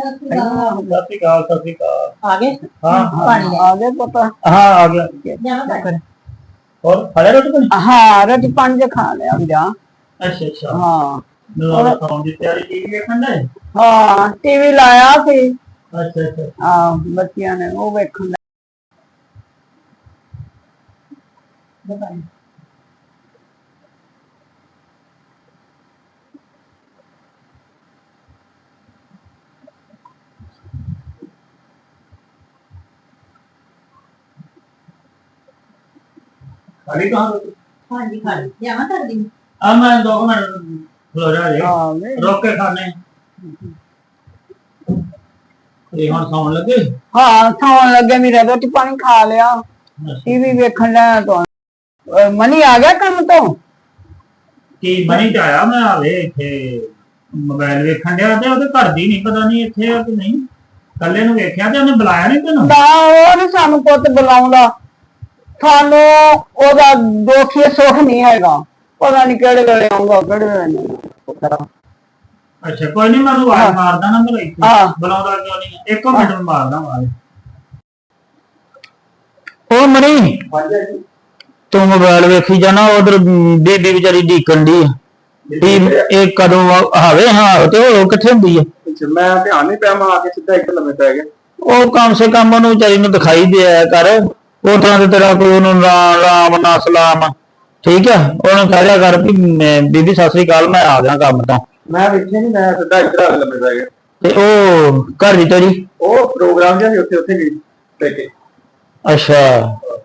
ਸਤਿ ਸ਼੍ਰੀ ਅਕਾਲ ਸਤਿ ਸ਼੍ਰੀ ਅਕਾਲ। ਆ ਗਏ? ਹਾਂ ਹਾਂ। ਪਾਣੀ ਆ ਗਏ ਪਤਾ ਹਾਂ ਆ ਗਿਆ ਜਾਵਾਂ ਕਰ ਹੋਰ ਖੜੇ ਰੋਟੀ ਪਾਣੀ ਹਾਂ ਰੋਟੀ ਪੰਜ ਖਾ ਲਿਆ ਜਾ। ਅੱਛਾ ਅੱਛਾ। ਹਾਂ। ਮੇਰਾ ਸੌਣ ਦੀ ਤਿਆਰੀ ਕੀ ਵੇਖਣ ਦਾ ਹਾਂ ਟੀਵੀ ਲਾਇਆ ਸੀ। ਅੱਛਾ ਅੱਛਾ। ਆ ਬੱਚਿਆਂ ਨੇ ਉਹ ਵੇਖਣ ਦਾ ਖਾਲੀ ਕਹਾਂ ਰੋਟੀ ਹਾਂਜੀ ਖਾ ਲਈ ਜਾਵਾਂ ਕਰਦੀ ਆ ਮੈਂ ਦੋ ਕੁ ਮਿੰਟ ਖਲੋ ਜਾ ਜੇ ਆ ਗਏ ਰੋਕ ਕੇ ਖਾਣੇ। ਇਹ ਹੁਣ ਸੌਣ ਲੱਗੇ? ਹਾਂ ਸੌਣ ਲੱਗੇ ਮੇਰਾ ਰੋਟੀ ਪਾਣੀ ਖਾ ਲਿਆ। ਟੀਵੀ ਵੇਖਣ ਲੱਗਾ ਤੋਂ। ਅਹ ਮਨੀ ਆ ਗਿਆ ਕੰਮ ਤੋਂ? ਕੀ ਬਣੀ ਚ ਆਇਆ ਮੈਂ ਆਵੇ ਇੱਥੇ ਮੋਬਾਈਲ ਵੇਖਣ ਡਿਆ ਤੇ ਉਹਦੇ ਘਰ ਦੀ ਨਹੀਂ ਪਤਾ ਨਹੀਂ ਇੱਥੇ ਆ ਕਿ ਨਹੀਂ। ਕੱਲੇ ਨੂੰ ਵੇਖਿਆ ਤੇ ਉਹਨੇ ਬੁਲਾਇਆ ਨਹੀਂ ਤੈਨੂੰ? ਉਹ ਨੀ ਸਾਨੂੰ ਪੁੱਤ ਬੁਲਾਉਂਦਾ। ਸਾਨੂੰ ਉਹਦਾ ਦੋਖੀ ਸੁੱਖ ਨਹੀਂ ਹੈਗਾ। ਪਤਾ ਨਹੀਂ ਕਿਹੜੇ ਵੇਲੇ ਆਉਂਗਾ ਕਿਹੜੇ ਵੇਲੇ ਨਹੀਂ ਅੱਛਾ ਕੋਈ ਨਹੀਂ ਮੈਂ ਆਵਾਜ਼ ਮਾਰਦਾ ਨਾ ਇੱਥੇ। ਹਾਂ। ਬੁਲਾਉਂਦਾ ਕਿਉਂ ਨਹੀਂ ਇੱਕ ਮਿੰਟ ਨੂੰ ਮਾਰਦਾ ਆਵਾਜ਼। ਉਹ ਮਣੀ ਤੂੰ ਮੋਬਾਈਲ ਵੇਖੀ ਜਾਣਾ ਉਧਰ ਬੀਬੀ ਵਿਚਾਰੀ ਢੀਕਣ ਦੀ ਵੀ ਇਹ ਕਦੋਂ ਆਵੇ? ਹਾਂ ਤੇ ਉਹ ਕਿੱਥੇ ਹੁੰਦੀ ਆ? ਮੈਂ ਧਿਆਨ ਨਹੀਂ ਪਿਆ ਮੈਂ ਆ ਕੇ ਸਿੱਧਾ ਇੱਕ ਲੰਮੇ ਪੈ ਗਿਆ। ਉਹ ਕਮ ਸੇ ਕਮ ਉਹਨੂੰ ਵਿਚਾਰੀ ਨੂੰ ਦਿਖਾਈ ਦਿਆ ਕਰ। ਉਹ ਤਰ੍ਹਾਂ ਦੇ ਤੇਰਾ ਕੋਈ ਉਹਨੂੰ ਰਾ- ਰਾਮ ਨਾ ਸਲਾਮ। ਠੀਕ ਆ? ਉਹਨੂੰ ਕਹਿ ਦਿਆ ਕਰ ਵੀ ਮੈਂ- ਬੀਬੀ ਸਤਿ ਸ੍ਰੀ ਅਕਾਲ ਮੈਂ ਆ ਗਿਆ ਕੰਮ ਤੋਂ। ਮੈਂ ਵੇਖਿਆ ਨਹੀਂ ਮੈਂ ਸਿੱਧਾ ਇੱਧਰ ਆ ਕੇ ਲੰਮੇ ਪੈ ਗਿਆ ਤੇ ਉਹ ਘਰ ਦੀ ਤੇਰੀ? ਉਹ ਪ੍ਰੋਗਰਾਮ ਜਿਹਾ ਸੀ ਉੱਥੇ ਉੱਥੇ ਗਈ ਲੈ ਕੇ ਅੱਛਾ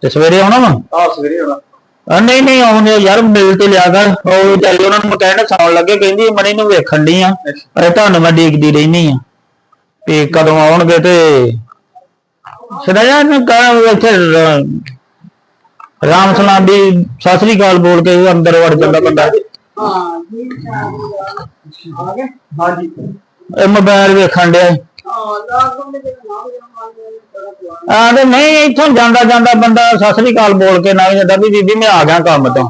ਤੇ ਸਵੇਰੇ ਆਉਣਾ ਵਾ? ਆ ਸਵੇਰੇ ਹੋਣਾ ਆ ਨਹੀਂ ਨਹੀਂ ਆਉਂਦੇ ਯਾਰ ਮਿਲ ਤੇ ਲਿਆ ਕਰ। ਉਹ ਚੱਲ ਉਹਨਾਂ ਨੂੰ ਕਹਿਣ ਸੌਣ ਲੱਗੇ ਕਹਿੰਦੀ ਮਣੀ ਨੂੰ ਵੇਖਣ ਦੀ ਆ। ਅਰੇ ਤੁਹਾਨੂੰ ਮੈਂ ਦੇਖਦੀ ਰਹਿਨੀ ਆ। ਵੀ ਕਦੋਂ ਆਉਣਗੇ ਤੇ ਸਦਾਇਆ ਨੂੰ ਕਹਾਂ ਇੱਥੇ ਰਾਮ ਸਲਾਮ ਦੀ ਸਤਿ ਸ੍ਰੀ ਅਕਾਲ ਬੋਲ ਕੇ ਅੰਦਰ ਵੜ ਜਾਂਦਾ ਬੰਦਾ ਹਾਂ ਜੀ ਆ ਗਏ ਹਾਂਜੀ ਇਹ ਮੋਬਾਈਲ ਵੇਖਣ ਡਿਆ ਹਾਂ ਤੇ ਨਹੀਂ ਇੱਥੋਂ ਜਾਂਦਾ ਜਾਂਦਾ ਬੰਦਾ ਸਤਿ ਸ੍ਰੀ ਅਕਾਲ ਬੋਲ ਕੇ ਨਾ ਜਾਂਦਾ ਵੀ ਬੀਬੀ ਮੈਂ ਆ ਗਿਆ ਕੰਮ ਤੋਂ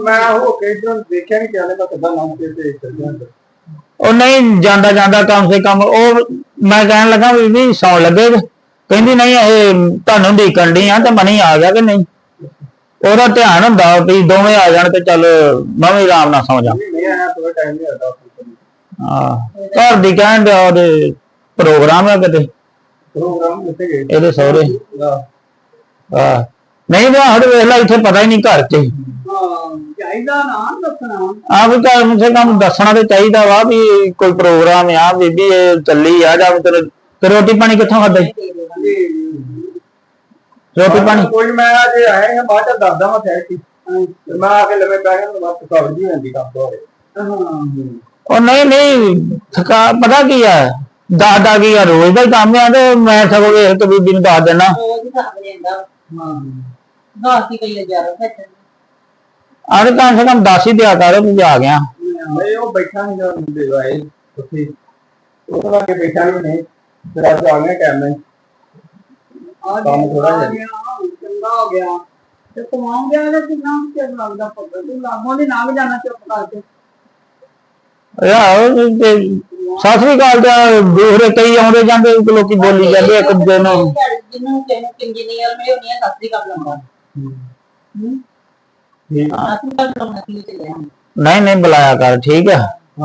ਮੈਂ ਹੋ ਕੇ ਇੱਧਰ ਦੇਖਿਆ ਨਹੀਂ ਕਿਹਾ ਮੈਂ ਕਿੱਦਾਂ ਨਾਮ ਤੇ। ਉਹ ਨਹੀਂ ਜਾਂਦਾ ਜਾਂਦਾ ਕਮ ਸੇ ਕਮ ਉਹ ਮੈਂ ਕਹਿਣ ਲੱਗਾ ਵੀ ਵੀ ਸੌਣ ਲੱਗੇ। ਕਹਿੰਦੀ ਨਹੀਂ ਇਹ ਤੁਹਾਨੂੰ ਢੀਕਣ ਡਈ ਆ ਤੇ ਮਨੀ ਆ ਗਿਆ ਕਿ ਨਹੀਂ। ਉਹਦਾ ਧਿਆਨ ਹੁੰਦਾ ਵੀ ਦੋਵੇਂ ਆ ਜਾਣ ਤੇ ਚੱਲ ਮੈਂ ਵੀ ਆਰਾਮ ਨਾਲ ਸੌਂ ਜਾ ਹਾਂ ਘਰ ਦੀ ਕਹਿਣ ਡਿਆ ਉਹਦੇ ਪ੍ਰੋਗਰਾਮ ਆ ਕਿਤੇ। ਪ੍ਰੋਗਰਾਮ ਉੱਥੇ ਗਏ? ਇਹਦੇ ਸਹੁਰੇ। ਹਾਂ ਹਾਂ। ਨਹੀਂ ਤਾਂ ਹੜ ਵੇਖ ਲੈ ਇੱਥੇ ਪਤਾ ਹੀ ਨਹੀਂ ਘਰ 'ਚ ਹਾਂ। ਚਾਹੀਦਾ ਨਾ ਦੱਸਣਾ। ਸੇ ਕਮ ਦੱਸਣਾ ਤੇ ਚਾਹੀਦਾ ਵਾ ਵੀ ਕੋਈ ਪ੍ਰੋਗਰਾਮ ਆ ਬੀਬੀ ਇਹ ਚੱਲੀ ਆ ਜਾਂ ਤੇਰੇ ਤੇ ਰੋਟੀ ਪਾਣੀ ਕਿੱਥੋਂ ਖਾਦਾ ਰੋਟੀ ਪਾਣੀ? ਕੋਈ ਮੈਂ ਅੱਜ ਆਇਆ ਹਾਂ ਬਾਅਦ ਚ ਦੱਸਦਾ ਮੈਂ ਫੇਰ ਕੀ। ਤੇ ਮੈਂ ਆ ਕੇ ਪੈ ਗਿਆ ਤੇ ਬਸ ਥਕਾਵਟ ਜੀ ਹੁੰਦੀ ਕੰਮ ਤੋਂ। ਉਹ ਨਹੀਂ ਨਹੀਂ ਥਕਾ ਪਤਾ ਕੀ ਆ? ਦਾਦਾ ਕੀ ਆ ਰੋਜ਼ ਦਾ ਹੀ ਕੰਮ ਆ ਤੇ ਮੈਂ ਸਗੋਂ ਵੇਖ ਕੇ ਬੀਬੀ ਨੂੰ ਦੱਸ ਦੇਣਾ ਹਾਂ ਦਸ ਹੀ ਕਈ ਹਜ਼ਾਰ ਫਿਰ ਆਹ ਕਮ ਸੇ ਕਮ ਦੱਸ ਹੀ ਦਿਆ ਕਰ ਵੀ ਆ ਗਿਆ। ਨਹੀਂ ਉਹ ਬੈਠਾ ਨਹੀਂ ਮੁੰਡੇ ਆਏ ਉੱਥੇ। ਉਹ ਲਾ ਕੇ ਬੈਠਾ ਨਹੀਂ ਨਹੀਂ। ਫਿਰ ਅੱਜ ਆ ਗਿਆ ਟਾਈਮ ਨਾਲ ਆ ਕੰਮ ਜਿਹਾ। ਗਿਆ ਚੰਗਾ ਹੋ ਗਿਆ। ਤੇ ਕਮਾਉਂ ਗਿਆ ਤੇ ਕਿੰਨਾ ਚਿਰ ਲੱਗਦਾ ਪਤਾ? ਤੂੰ ਲਾਗੋਂ ਦੀ ਲੰਘ ਜਾਣਾ ਚੁੱਪ ਕਰਕੇ। ਯਾਰ ਸਤਿ ਸ੍ਰੀ ਅਕਾਲ ਦਾ ਦੂਸਰੇ ਕਈ ਆਉਂਦੇ ਜਾਂਦੇ ਲੋਕੀ ਬੋਲੀ ਜਾਂਦੇ ਇੱਕ ਦੂਜੇ ਨੂੰ ਜਿਹਨੂੰ ਤੈਨੂੰ ਇੰਜੀਨੀਅਰ ਮੈਂ ਹੋਣੀ ਆ ਸਸਤੀ ਕਰ ਲੰਦਾ ਅਸੀਂ ਕਰ ਲੰਦਾ ਕੀ ਤੇ ਲੈ ਨਹੀਂ ਨਹੀਂ ਬੁਲਾਇਆ ਕਰ ਠੀਕ ਆ।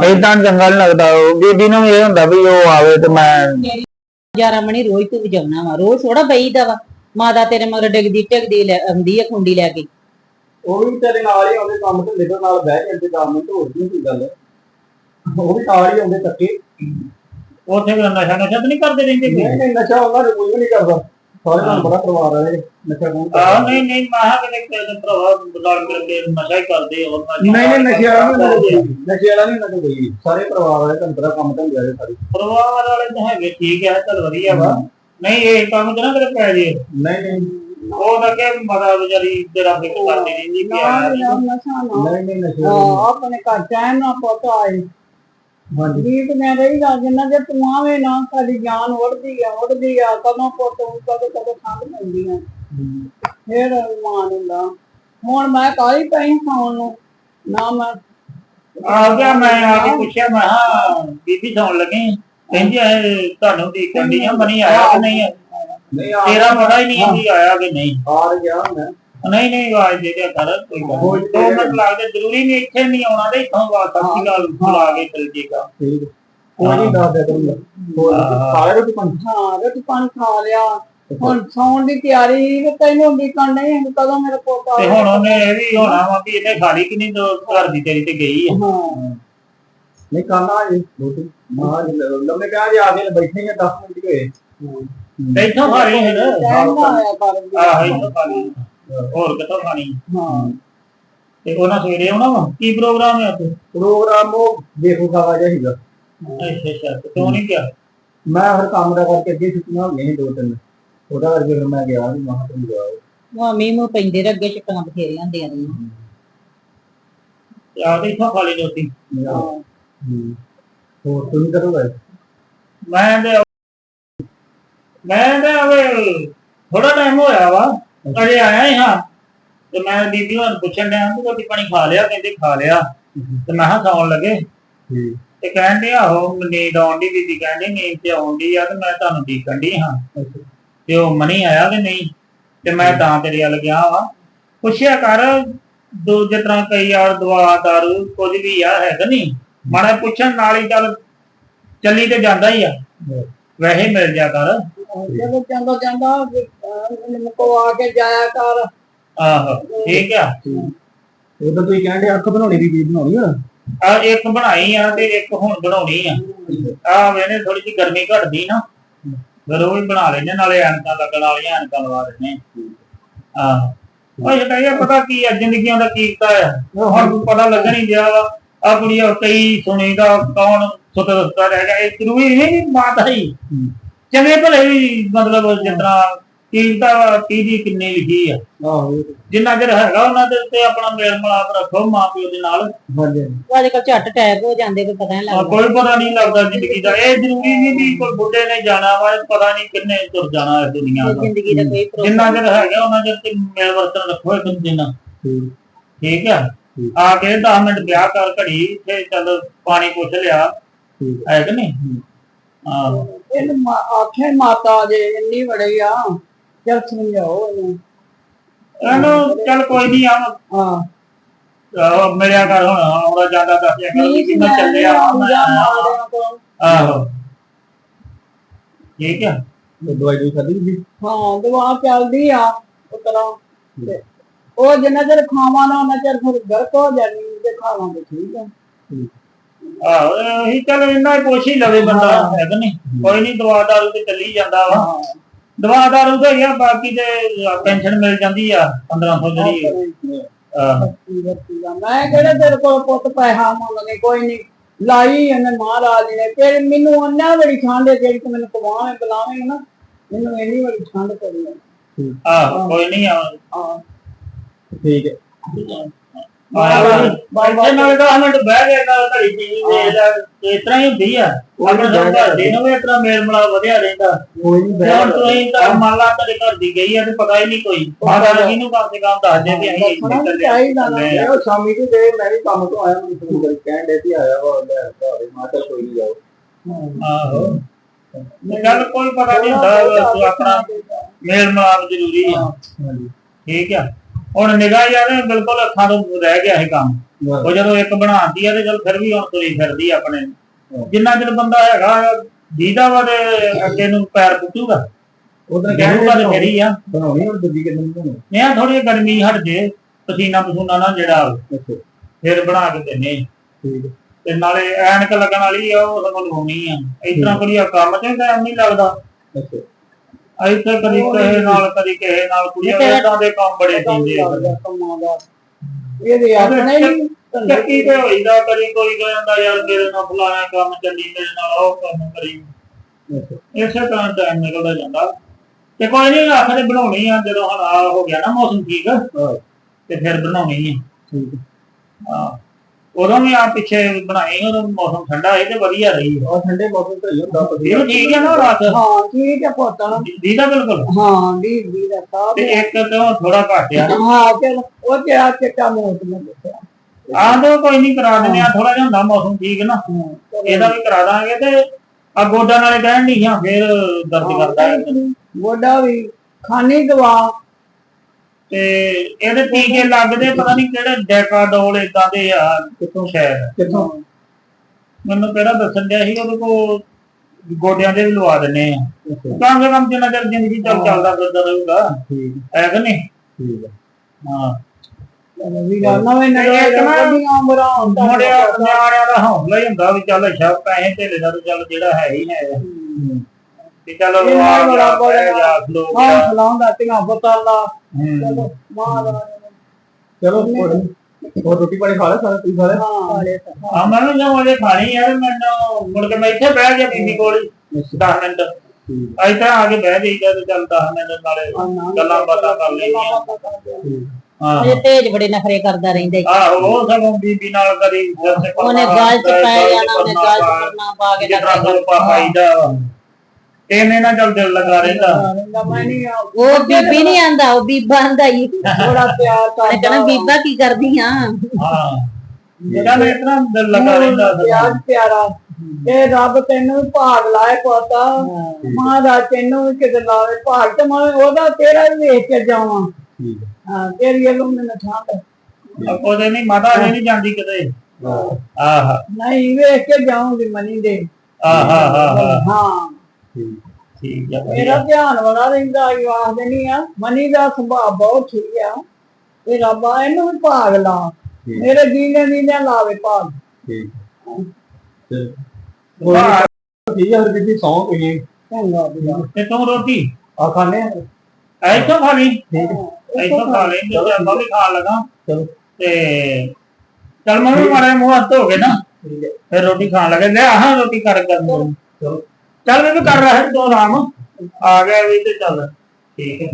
ਏਦਾਂ ਚੰਗਾ ਨਹੀਂ ਲੱਗਦਾ ਉਹ ਬੀਬੀ ਨੂੰ ਇਹ ਹੁੰਦਾ ਵੀ ਉਹ ਆਵੇ ਤੇ ਮੈਂ ਯਾਰਾ ਮਣੀ ਰੋਜ਼ ਤੂੰ ਵਜਾਉਣਾ ਵਾ ਰੋਜ਼ ਥੋੜਾ ਬਈਦਾ ਵਾ ਮਾਦਾ ਤੇਰੇ ਮਗਰ ਡਿੱਗਦੀ ਟਿਕਦੀ ਲੈ ਆਉਂਦੀ ਆ ਖੁੰਡੀ ਲੈ ਕੇ। ਉਹ ਵੀ ਤੇਰੇ ਨਾਲ ਹੀ ਆਉਂਦੇ ਕੰਮ ਤੇ ਮੇਰੇ ਨਾਲ ਬਹਿ ਜਾਂਦੇ ਕੰਮ ਨੂੰ ਹੋਰ ਨਹੀਂ ਕੋਈ ਗੱਲ। ਉਹ ਵੀ ਨਾਲ ਹੀ ਆਉਂਦੇ ਤੱਕੇ ਉੱਥੇ ਵੀ ਨਸ਼ਾ ਨਸ਼ਾ ਤਾਂ ਨਹੀਂ ਕਰਦੇ ਰਹਿੰਦੇ ਕੋਈ ਨਹੀਂ ਨਹੀਂ ਨਸ਼ਾ ਉਹਨਾਂ ਨੇ ਕੋਈ ਵੀ ਨਹੀਂ ਕਰਦਾ। ਸਾਰੇ ਤੁਹਾਨੂੰ ਬੜਾ ਪਰਿਵਾਰ ਆ ਇਹ ਨਸ਼ਾ ਕੌਣ ਆ ਨਹੀਂ ਨਹੀਂ ਮਾਹ ਕਿਤੇ ਕਿਤੇ ਭਰਾਵਾ ਬਜ਼ਾਰ ਕਰਕੇ ਨਸ਼ਾ ਹੀ ਕਰਦੇ ਹੋਰ ਨਹੀਂ ਨਹੀਂ ਨਸ਼ੇ ਵਾਲਾ ਨਹੀਂ ਨਸ਼ੇ ਵਾਲਾ ਨਹੀਂ ਉਹਨਾਂ ਕੋਈ ਸਾਰੇ ਪਰਿਵਾਰ ਵਾਲੇ ਤੁਹਾਨੂੰ ਪਤਾ ਕੰਮ ਧੰਦੇ ਵਾਲੇ ਸਾਰੇ। ਪਰਿਵਾਰ ਵਾਲੇ ਤਾਂ ਹੈਗੇ ਠੀਕ ਹੈ ਚੱਲ ਵਧੀਆ ਵਾ। ਨਹੀਂ ਇਹ ਕੰਮ ਤੇ ਨਾ ਕਿਤੇ ਪੈ ਜੇ। ਨਹੀਂ ਨਹੀਂ। ਉਹ ਤਾਂ ਕਿ ਮਦਾ ਵਿਚਾਰੀ ਤੇਰਾ ਫਿਕਰ ਕਰਦੀ ਰਹਿੰਦੀ ਕਿ ਨਾ ਯਾਰ ਨਾ ਨਸ਼ਾ ਨਾ। ਨਹੀਂ ਨਹੀਂ ਨਸ਼ੇ ਹਾਂ, ਵਾਲਾ ਆਪਣੇ ਘਰ ਚੈਨ ਨਾ ਪੁੱਤ ਆਏ। ਹਾਂਜੀ। ਗੀਤ ਮੈਂ ਰਹੀ ਦਾ ਜਿੰਨਾ ਜੇ ਤੂੰ ਆਵੇਂ ਨਾ ਸਾਡੀ ਜਾਨ ਉੱਡਦੀ ਆ ਉੱਡਦੀ ਆ ਕਦੋਂ ਪੁੱਤ ਹੁਣ ਕਦੋਂ ਕਦੋਂ ਠੰਡ ਪੈਂਦੀ ਆ। ਫੇਰ ਮਾਨ ਹੁੰਦਾ ਹੁਣ ਮੈਂ ਕਾਹੀ ਪਈ ਸੌਣ ਨੂੰ? ਨਾ ਮੈਂ ਆ ਗਿਆ ਮੈਂ ਆ ਕੇ ਪੁੱਛਿਆ ਮੈਂ ਹਾਂ ਬੀਬੀ ਸੌਣ ਲੱਗੀ। ਕਹਿੰਦੀ ਇਹ ਤੁਹਾਨੂੰ ਦੀ ਕੰਡੀ ਆ ਮਨੀ ਆਇਆ ਕਿ ਨਹੀਂ ਆਇਆ? ਨਹੀਂ ਆ ਤੇਰਾ ਪਤਾ ਹੀ ਨਹੀਂ ਕਿ ਆਇਆ ਕਿ ਨਹੀਂ। ਆ ਗਿਆ ਮੈਂ। ਨਹੀਂ ਨਹੀਂ ਆਵਾਜ਼ ਦੇ ਦਿਆ ਕਰ ਕੋਈ ਗੱਲ ਨਹੀਂ। ਦੋ ਮਿੰਟ ਲੱਗਦੇ ਜ਼ਰੂਰੀ ਨਹੀਂ ਇੱਥੇ ਨਹੀਂ ਆਉਣਾ ਤੇ ਇੱਥੋਂ ਆਵਾਜ਼ ਸੱਚੀ ਗੱਲ ਬੁਲਾ ਕੇ ਚਲ ਜੇਗਾ ਠੀਕ ਕੋਈ ਨਹੀਂ ਦੱਸ ਦੇ ਕਰੂੰਗਾ। ਹੋਰ ਹਾਂ। ਸਾਰੇ ਰੋਟੀ ਪਾਣੀ? ਹਾਂ ਰੋਟੀ ਪਾਣੀ ਖਾ ਲਿਆ। ਹੁਣ ਸੌਣ ਦੀ ਤਿਆਰੀ ਸੀ, ਤੈਨੂੰ ਵੀ ਕਰਨਾ ਹੀ ਹੈ, ਕਦੋਂ ਮੇਰਾ ਪੋਤਾ ਤੇ ਹੁਣ ਉਹਨੇ ਇਹ ਵੀ ਹੋਣਾ ਵਾ ਵੀ ਇਹਨੇ ਖਾਲੀ ਕਿ ਨਹੀਂ ਦੋ ਘਰ ਦੀ ਤੇਰੀ ਤੇ ਗਈ ਆ। ਹਾਂ। ਨਹੀਂ ਕਰਨਾ ਜੀ ਰੋਟੀ। ਮਾਂ ਜੀ ਲੰਮੇ ਕਹਾ ਜੀ ਆ ਕੇ ਬੈਠੇ ਆ 10 ਮਿੰਟ ਹੋਏ। ਤੇ ਇੱਥੋਂ ਖਾਲੀ ਹੈ ਨਾ ਟਾਈਮ ਨਾ ਆਇਆ ਕਰ ਵੀ। ਆਹ ਇੱਥੋਂ ਖਾਲੀ ਹੋਰ ਕਿੱਥੋਂ ਖਾਣੀ? ਹਾਂ ਤੇ ਉਹਨਾਂ ਸਵੇਰੇ ਆਉਣਾ ਵਾ? ਕੀ ਪ੍ਰੋਗਰਾਮ ਹੈ ਉੱਥੇ? ਪ੍ਰੋਗਰਾਮ ਉਹ ਦੇਖੋ ਖਾਵਾ ਜਿਹਾ ਸੀਗਾ। ਅੱਛਾ ਅੱਛਾ ਤੇ ਤੂੰ ਨਹੀਂ ਗਿਆ? ਮੈਂ ਫਿਰ ਕੰਮ ਦਾ ਕਰਕੇ ਅੱਗੇ ਛੁੱਟੀਆਂ ਹੋ ਗਈਆਂ ਦੋ ਤਿੰਨ। ਉਹਦਾ ਕਰਕੇ ਫਿਰ ਮੈਂ ਗਿਆ ਨਹੀਂ ਮਹਾਂ ਤੋਂ ਗਿਆ ਉਹ ਮੀਂਹ ਮੂੰਹ ਪੈਂਦੇ ਰਹੇ ਅੱਗੇ ਛੁੱਟੀਆਂ ਬਥੇਰੀਆਂ ਹੁੰਦੀਆਂ ਰਹੀਆਂ ਤੇ ਆ ਤੇ ਇੱਥੋਂ ਖਾਲੀ ਹੂੰ। ਹੋਰ ਤੁਸੀਂ ਕਦੋਂ ਗਏ ਮੈਂ ਤੇ ਮੈਂ ਤੇ ਅਵੇ ਥੋੜਾ ਟਾਈਮ ਹੋਇਆ ਵਾ। ਅਜੇ ਆਇਆ ਹੀ ਹਾਂ। ਤੇ ਮੈਂ ਬੀਬੀ ਨੂੰ ਪੁੱਛਣ ਡਿਆ ਤੂੰ ਰੋਟੀ ਪਾਣੀ ਖਾ ਲਿਆ? ਕਹਿੰਦੇ ਖਾ ਲਿਆ। ਤੇ ਮੈਂ ਹਾਂ ਸੌਣ ਲੱਗੇ। ਤੇ ਕਹਿਣ ਡਿਆ ਉਹ ਨੀਂਦ ਆਉਣ ਦੀ ਬੀਬੀ ਕਹਿੰਦੀ ਨੀਂਦ ਤੇ ਆਉਣ ਦੀ ਆ ਤੇ ਮੈਂ ਤੁਹਾਨੂੰ ਦੇਖਣ ਡਈ ਹਾਂ। ਤੇ ਉਹ ਮਨੀ ਆਇਆ ਕਿ ਨਹੀਂ ਤੇ ਮੈਂ ਤਾਂ ਤੇਰੇ ਵੱਲ ਗਿਆ ਵਾ। ਪੁੱਛਿਆ ਕਰ ਦੋ ਤਰ੍ਹਾਂ ਕਈ ਯਾਰ ਦਵਾ ਦਾਰੂ ਕੁਝ ਵੀ ਆ ਹੈ ਕਿ ਨਹੀਂ? ਮਾੜਾ ਪੁੱਛਣ ਨਾਲ ਹੀ ਚੱਲ ਚੱਲੀ ਤੇ ਜਾਂਦਾ ਹੀ ਆ। ਵੈਸੇ ਮਿਲ ਜਾ ਕਰ। ਜਦੋਂ ਜਾਂਦਾ ਜਾਂਦਾ ਵੀ, ਅਹ, ਮੈਨੂੰ ਕੋ ਆ ਕੇ ਜਾਇਆ ਕਰ। ਆਹੋ ਠੀਕ ਆ। ਉਦੋਂ ਤੁਸੀਂ ਕਹਿੰਦੇ ਅੱਖ ਬਣਾਉਣੀ ਦੀ ਚੀਜ਼ ਬਣਾਉਣੀ ਆ। ਆ ਇੱਕ ਬਣਾਈ ਆ ਤੇ ਇੱਕ ਹੁਣ ਬਣਾਉਣੀ ਆ। ਆ ਵੇਨੇ ਥੋੜੀ ਜਿਹੀ ਗਰਮੀ ਘਟਦੀ ਨਾ। ਫਿਰ ਉਹ ਵੀ ਬਣਾ ਲੈਨੇ ਨਾਲੇ ਐਨਕਾਂ ਲੱਗਣ ਵਾਲੀਆਂ ਐਨਕਾਂ ਲਵਾ ਲੈਨੇ ਆ। ਉਹ ਇਹ ਤਾਂ ਇਹ ਪਤਾ ਕੀ ਆ ਜ਼ਿੰਦਗੀਆਂ ਦਾ ਕੀਮਤਾ ਆ। ਉਹ ਹੁਣ ਪਤਾ ਲੱਗਣ ਹੀ ਦਿਆ ਵਾ ਆ ਕੁੜੀਆਂ ਕਈ ਸੁਣੀਦਾ ਕੌਣ ਸੁਤ ਰਸਤਾ ਰਹਿ ਗਿਆ ਇਹ ਹੈ ਹੀ। ਚੰਗੇ ਭਲੇ ਵੀ ਮਤਲਬ ਜਿਸ ਤਰ੍ਹਾਂ ਕੀਮਤਾ ਕਿਹਦੀ ਕਿੰਨੀ ਲਿਖੀ ਆ। ਆਹੋ ਜਿੰਨਾ ਚਿਰ ਹੈਗਾ ਉਹਨਾਂ ਦੇ ਉੱਤੇ ਆਪਣਾ ਮੇਲ ਮਲਾਪ ਰੱਖੋ ਮਾਂ ਪਿਓ ਦੇ ਨਾਲ। ਹਾਂਜੀ। ਹਾਂਜੀ। ਅੱਜ ਕੱਲ ਝੱਟ ਟੈਗ ਹੋ ਜਾਂਦੇ ਕੋਈ ਪਤਾ ਨਹੀਂ ਆ, ਲੱਗਦਾ ਕੋਈ ਪਤਾ ਨਹੀਂ ਲੱਗਦਾ ਜ਼ਿੰਦਗੀ ਦਾ। ਇਹ ਜ਼ਰੂਰੀ ਨਹੀਂ ਵੀ ਕੋਈ ਬੁੱਢੇ ਨੇ ਜਾਣਾ ਵਾ ਇਹ ਪਤਾ ਨਹੀਂ ਕਿੰਨੇ ਤੁਰ ਜਾਣਾ ਇਸ ਦੁਨੀਆ ਤੋਂ। ਜ਼ਿੰਦਗੀ ਦਾ ਕੋਈ ਜਿੰਨਾ ਚਿਰ ਹੈਗਾ ਉਹਨਾਂ ਚਿਰ ਤੇ ਮੇਲ ਵਰਤਨ ਰੱਖੋ ਇੱਕ ਦੂਜੇ ਨਾਲ। ਠੀਕ। ਆ। ਆ ਕੇ 10 ਮਿੰਟ ਵਿਆਹ ਕਰ ਘੜੀ ਤੇ ਚੱਲ ਪਾਣੀ ਪੁੱਛ ਲਿਆ। ਹੈ ਕਿ ਨਹੀਂ? ਇਹਨੂੰ ਮਾ- ਆਖੇ ਮਾਤਾ ਜੇ ਇੰਨੀ ਬੜੀ ਆ। ਚਲ ਸਮਝਾਓ ਇਹਨੂੰ। ਇਹਨੂੰ ਚੱਲ ਕੋਈ ਨਹੀਂ ਆ ਹਾਂ। ਆਹੋ, ਮਿਲਿਆ ਕਰ ਹੁਣ ਆਉਂਦਾ ਜਾਂਦਾ ਦੱਸਿਆ ਕਰ ਵੀ ਠੀਕ ਮੈਂ ਮੈਂ ਚੱਲਿਆ ਵਾਂ, ਮੈਂ ਆਉਂਦਾ ਆਇਆ ਵਾਂ। ਮਾਰਿਆਂ ਤੋਂ। ਆਹੋ। ਠੀਕ ਆ? ਤੇ ਦਵਾਈ ਦੂਈ ਖਾਦੀ ਜੀ ਹਾਂ ਦਵਾ ਚੱਲਦੀ ਆ ਉਤਰਾ ਉਹ ਜਿੰਨਾ ਚਿਰ ਖਾਵਾਂ ਨਾ ਉਹਨਾਂ ਚਿਰ ਫਿਰ ਗਲਤ ਹੋ ਜਾਣੀ ਤੇ ਖਾਵਾਂਗੇ ਠੀਕ ਆ। ਆਹੋ ਇਹ ਚੱਲ ਇੰਨਾ ਹੀ ਪੁੱਛ ਹੀ ਲਵੇ ਬੰਦਾ ਹੈ। ਕਿ ਨਹੀਂ। ਕੋਈ ਨਹੀਂ ਦਵਾ ਦਾਰੂ ਤੇ ਚੱਲੀ ਜਾਂਦਾ ਵਾ। ਹਾਂ। ਦਵਾ ਦਾਰੂ ਤਾਂ ਯਾ ਬਾਕੀ ਤੇ ਪੈਨਸ਼ਨ ਮਿਲ ਜਾਂਦੀ ਆ 1500 ਜਿਹੜੀ ਮੈਂ ਕਿਹੜੇ ਤੇਰੇ ਕੋਲ ਪੁੱਤ ਪੈਸਾ ਮੰਗਣੇ ਕੋਈ ਨਹੀਂ। ਲਾਈ ਇਹਨੇ ਮਹਾਰਾਜ ਨੇ ਫਿਰ ਮੈਨੂੰ ਉਹਨਾਂ ਬੜੀ ਠੰਡ ਹੈ ਜਿਹੜੀ ਤੂੰ ਮੈਨੂੰ ਕਵਾਵੇਂ ਬੁਲਾਵੇਂ ਨਾ। ਮੈਨੂੰ ਇੰਨੀ ਬੜੀ ਠੰਡ ਪਈ ਹੈ ਆਹੋ ਕੋਈ ਨਹੀਂ ਆ ਹਾਂ। ਠੀਕ ਹੈ। ਬਾਬਾ ਨਾਲ ਦਾ ਮਿੰਟ ਬਹਿ ਗਏ ਨਾਲ ਘੜੀ ਪੀ ਦੇ ਦਾ ਇਸ ਤਰ੍ਹਾਂ ਹੀ ਹੁੰਦੀ ਆ। ਆਪਣੇ ਸਭ ਘਰ ਦੇ ਨੂੰ ਵੀ ਇਸ ਤਰ੍ਹਾਂ ਮੇਲ ਮਲਾ ਵਧਿਆ ਰਹਿੰਦਾ। ਕੋਈ ਨਹੀਂ ਜੇ ਹੁਣ ਤੁਸੀਂ ਤਾਂ ਮੰਨ ਲਾ ਤੁਹਾਡੇ ਘਰ ਦੀ ਗਈ ਆ ਤੇ ਪਤਾ ਹੀ ਨਹੀਂ ਕੋਈ। ਮਾਤਾ ਜੀ ਨੂੰ ਕਮ ਸੇ ਕਮ ਦੱਸ ਦੇ ਵੀ ਅਸੀਂ ਇੱਥੇ ਦੱਸਣਾ ਵੀ ਚੱਲੇ ਚਾਹੀਦਾ ਨਾ। ਚੱਲੇ ਆ। ਉਹ ਸ਼ਾਮੀ ਤੋਂ ਗਏ ਮੈਂ ਵੀ ਕੰਮ ਤੋਂ ਆਇਆ ਮੈਨੂੰ ਫੋਨ ਕਰੀ ਕਹਿਣ ਦੇ ਸੀ ਆਇਆ ਵਾ ਲੈ ਘਰੇ ਮੈਂ ਕਿਹਾ ਚੱਲ ਕੋਈ ਨਹੀਂ ਜਾਓ ਆਹੋ। ਇਹ ਗੱਲ ਕੋਈ ਪਤਾ ਨਹੀਂ ਹੁੰਦਾ ਤੂੰ ਆਪਣਾ ਮੇਲ ਮਲਾਪ ਜ਼ਰੂਰੀ ਆ। ਠੀਕ ਆ। ਹੁਣ ਨਿਗਾਹ ਯਾਰ ਬਿਲਕੁਲ ਅੱਖਾਂ ਤੋਂ ਰਹਿ ਗਿਆ ਇਹ ਕੰਮ। ਉਹ ਜਦੋਂ ਇੱਕ ਬਣਾਉਂਦੀ ਆ ਤੇ ਚਲ ਫਿਰ ਵੀ ਹੁਣ ਤੁਰੀ ਫਿਰਦੀ ਆ ਆਪਣੇ। ਜਿੰਨਾ ਚਿਰ ਬੰਦਾ ਹੈਗਾ ਦੀਦਾ ਵਾ ਤੇ ਅੱਗੇ ਨੂੰ ਪੈਰ ਪੁੱਟੂਗਾ। ਉਧਰ ਕਹਿਣੂਗਾ ਤੇ ਮੇਰੀ ਆ। ਬਣਾਉਣੀ ਹੁਣ ਦੂਜੀ ਨੂੰ ਬਣਾਉਣੀ ਮੈਂ ਥੋੜੀ ਗਰਮੀ ਹਟ ਜੇ ਪਸੀਨਾ ਪਸੂਨਾ ਨਾ ਜਿਹੜਾ ਫਿਰ ਬਣਾ ਕੇ ਦਿੰਨੇ ਠੀਕ ਤੇ ਨਾਲੇ ਐਨਕ ਲੱਗਣ ਵਾਲੀ ਆ ਉਹ ਸਭ ਲਵਾਉਣੀ ਆ। ਇਸ ਤਰ੍ਹਾਂ ਕੁੜੀਆਂ ਕੰਮ ਤੇ ਟਾਈਮ ਨਹੀਂ ਲੱਗਦਾ। ਅੱਛਾ। ਇੱਥੇ ਕਦੀ ਕਿਸੇ ਨਾਲ ਕਦੀ ਕਿਸੇ ਨਾਲ ਕੁੜੀਆਂ ਇਦਾਂ ਦੇ ਕੰਮ ਬੜੇ ਦਿੰਦੇ ਆ। ਕੰਮਾਂ ਦਾ। ਇਹਦੇ ਆਪਣੇ ਹੀ ਚੱਕੀ ਤੇ ਹੋਈਦਾ ਕਦੀ ਕੋਈ ਕਹਿੰਦਾ ਯਾਰ ਮੇਰੇ ਨਾਲ ਫਲਾਣਾ ਕੰਮ ਚੱਲੀ ਮੇਰੇ ਨਾਲ ਉਹ ਕੰਮ ਕਰੀ। ਇਸੇ ਤਰ੍ਹਾਂ ਟਾਈਮ ਨਿਕਲਦਾ ਜਾਂਦਾ। ਤੇ ਕੋਈ ਨਹੀਂ ਆਖਰੇ ਬਣਾਉਣੀ ਆ ਜਦੋਂ ਆ ਹੋ ਗਿਆ ਨਾ ਮੌਸਮ ਠੀਕ। ਤੇ ਫਿਰ ਬਣਾਉਣੀ ਆ। ਠੀਕ। ਹਾਂ। ਉਦੋਂ ਵੀ ਆ ਪਿੱਛੇ ਬਣਾਈ ਉਦੋਂ ਮੌਸਮ ਠੰਡਾ ਸੀ ਤੇ ਵਧੀਆ ਰਹੀ। ਆ ਠੰਡੇ ਮੌਸਮ ਤੇ ਹੀ ਹੁੰਦਾ ਇਹ ਵੀ ਠੀਕ ਹੈ ਨਾ ਰਾਤ? ਹਾਂ ਠੀਕ ਹੈ ਪੁੱਤ। ਦੀਦਾ ਬਿਲਕੁਲ? ਹਾਂ ਦੀ ਦੀ ਦਾ ਸਾਹਿਬ ਤੇ ਇੱਕ ਤੋਂ ਥੋੜਾ ਘੱਟ ਆ। ਹਾਂ ਚਲ ਉਹ ਤੇ ਆ ਚਿੱਟਾ ਮੋਟ ਨੇ ਦੱਸਿਆ। ਤਾਂ ਕੋਈ ਨਹੀਂ ਕਰਾ ਦਿੰਦੇ ਆ ਥੋੜਾ ਜਿਹਾ ਹੁੰਦਾ ਮੌਸਮ ਠੀਕ ਨਾ। ਇਹਦਾ ਵੀ ਕਰਾ ਦਾਂਗੇ ਤੇ ਆ ਗੋਡਾ ਨਾਲੇ ਕਹਿਣ ਨਹੀਂ ਆ ਫੇਰ ਦਰਦ ਕਰਦਾ। ਹੈ ਗੋਡਾ ਵੀ ਖਾਣੀ ਦਵਾ। ਤੇ ਇਹਦੇ ਟੀਕੇ ਲੱਗਦੇ ਪਤਾ ਨਹੀਂ ਕਿਹੜੇ ਡੈਕਾਡੋਲ ਇਦਾਂ ਦੇ ਆ ਕਿੱਥੋਂ ਸ਼ਾਇਦ। ਕਿੱਥੋਂ? ਮੈਨੂੰ ਕਿਹੜਾ ਦੱਸਣ ਡਿਆ ਸੀ ਉਹਦੇ ਕੋ ਗੋਡਿਆਂ ਦੇ ਵੀ ਲਵਾ ਦਿੰਨੇ ਆ। ਤਾਂ ਕਿ ਕੰਮ ਜਿੰਨਾ ਚਿਰ ਜ਼ਿੰਦਗੀ ਚੱਲ ਚੱਲਦਾ ਫਿਰਦਾ ਰਹੂਗਾ। ਠੀਕ। ਹੈ ਕਿ ਨਹੀਂ? ਠੀਕ ਹੈ। ਹਾਂ ਵੀ ਗੱਲ ਨਾ ਹੁੰਦਾ ਮੁੰਡਿਆਂ ਨਿਆਣਿਆਂ ਦਾ ਹੌਸਲਾ ਹੀ ਹੁੰਦਾ ਵੀ ਚੱਲ ਅੱਛਾ ਪੈਸੇ ਦਾ ਤਾਂ ਚੱਲ ਜਿਹੜਾ ਹੈ ਹੀ ਹੈ। ਵੀ ਚੱਲ ਗਿਆ ਬੜਾ ਪੈ ਗਿਆ ਖਲੋ ਹਾਂ ਗਿਆ। ਸਲਾਉਂਦਾ ਪੁੱਤਾਂ ਦਾ। ਹੂੰ। ਚਲੋ ਮਹਾਰਾਜ ਨੇ ਚਲੋ ਹੋਰ ਹੋਰ ਰੋਟੀ ਪਾਣੀ ਖਾ ਲਿਆ ਸਾਰਾ? ਤੁਸੀਂ ਖਾ ਲਿਆ? ਹਾਂ ਆ ਮੈਂ ਵੀ ਜਦੋਂ ਉਹਦੇ ਖਾਣੀ ਯਾਰ ਮੈਨੂੰ ਮੁੜ ਕੇ ਮੈਂ ਇੱਥੇ ਬਹਿ ਗਿਆ ਬੀਬੀ ਕੋਲ ਹੀ 10 ਮਿੰਟ। ਅੱਜ ਤਾਂ ਆ ਕੇ ਬਹਿ ਜਾਈਦਾ ਤੇ ਚੱਲ 10 ਮਿੰਟ ਨਾਲੇ ਗੱਲਾਂ ਬਾਤਾਂ ਕਰ ਲਈਆਂ। ਹਾਂ। ਇਹ ਤੇਜ ਬੜੇ ਨਖਰੇ ਕਰਦਾ ਰਹਿੰਦਾ। ਈ। ਆਹੋ ਉਹ ਸਗੋਂ ਬੀਬੀ ਨਾਲ ਕਰੀ ਉਹਨੇ ਗੱਲ ਚ ਪੈ ਜਾਣਾ ਉਹਨੇ ਗੱਲ ਚ ਕਰਨਾ ਪਾ ਕੇ ਜਿਸ ਤਰ੍ਹਾਂ ਤੋਂ ਪਾਈਦਾ ਇਹਨੇ ਨਾ ਚੱਲ ਦਿਲ ਲਗਾ ਰਹਿੰਦਾ। ਮੈਂ ਉਹ ਬੀਬੀ ਨਹੀਂ ਆਂਦਾ ਉਹ ਬੀਬਾ ਆਂਦਾ ਈ ਬੜਾ ਪਿਆਰ ਕਰਦਾ। ਕਹਣਾ ਬੀਬਾ ਕੀ ਕਰਦੀ ਆ? ਹਾਂ। ਜਿਹੜਾ ਨੇ ਇਤਨਾ ਦਿਲ ਲਗਾ ਰਹਿੰਦਾ। ਪਿਆਰ ਪਿਆਰਾ। ਇਹ ਰੱਬ ਤੈਨੂੰ ਭਾਗ ਲਾਏ ਪੋਤਾ। ਮਹਾਰਾਜ ਤੈਨੂੰ ਵੀ ਕਿਤੇ ਲਾਵੇ ਭਾਗ ਤੇ ਮੈਂ ਉਹਦਾ ਤੇਰਾ ਵੀ ਵੇਖ ਕੇ ਜਾਵਾਂ। ਹੈ। ਹਾਂ ਤੇਰੀ ਵੱਲੋਂ ਮੈਨੂੰ ਠਾਂਦ ਉਹਦੇ ਨਹੀਂ ਮਾਤਾ ਇਹ ਨਹੀਂ ਜਾਂਦੀ ਕਿਤੇ। ਆਹ। ਨਹੀਂ ਵੇਖ ਕੇ ਜਾਊਂਗੀ ਮਨੀ ਦੇ। ਆਹ। ਹਾਂ। ਠੀਕ ਮੇਰਾ ਧਿਆਨ ਬੜਾ ਰਹਿੰਦਾ ਇਹ ਆਖਦੇ ਨਹੀਂ ਆ ਮਨੀ ਦਾ ਸੁਭਾਅ ਬਹੁਤ ਠੀਕ ਆ। ਤੇ ਰੱਬਾ ਇਹਨੂੰ ਵੀ ਭਾਗ ਲਾ। ਮੇਰੇ ਜੀਨੇ ਜੀਨੇ ਲਾਵੇ ਭਾਗ। ਠੀਕ। ਸੌਂ ਚੰਗਾ ਬੁਲਾ ਤੇ ਤੂੰ ਰੋਟੀ? ਆ ਖਾਣੇ ਆ? ਐਸੋ ਖਾ ਲਈ? ਠੀਕ। ਹੈ ਐਸੋ ਖਾ ਲਈ? ਤੇ ਮੈਂ ਵੀ ਖਾਣ ਲੱਗਾ। ਚਲੋ। ਤੇ ਚੱਲ ਮੈਂ ਮਾਰੇ ਮੂੰਹ ਹੱਥ ਧੋ ਕੇ ਨਾ ਫਿਰ ਰੋਟੀ ਖਾਣ ਲੱਗੇ। ਲੈ ਆਹ ਰੋਟੀ ਕਰ ਕਰ ਚਲੋ। ਚੱਲ ਮੈਂ ਵੀ ਕਰ ਰਿਹਾ ਤੂੰ ਆਰਾਮ। ਆ ਗਿਆ ਵੀ ਤੇ ਚੱਲ। ਠੀਕ ਹੈ।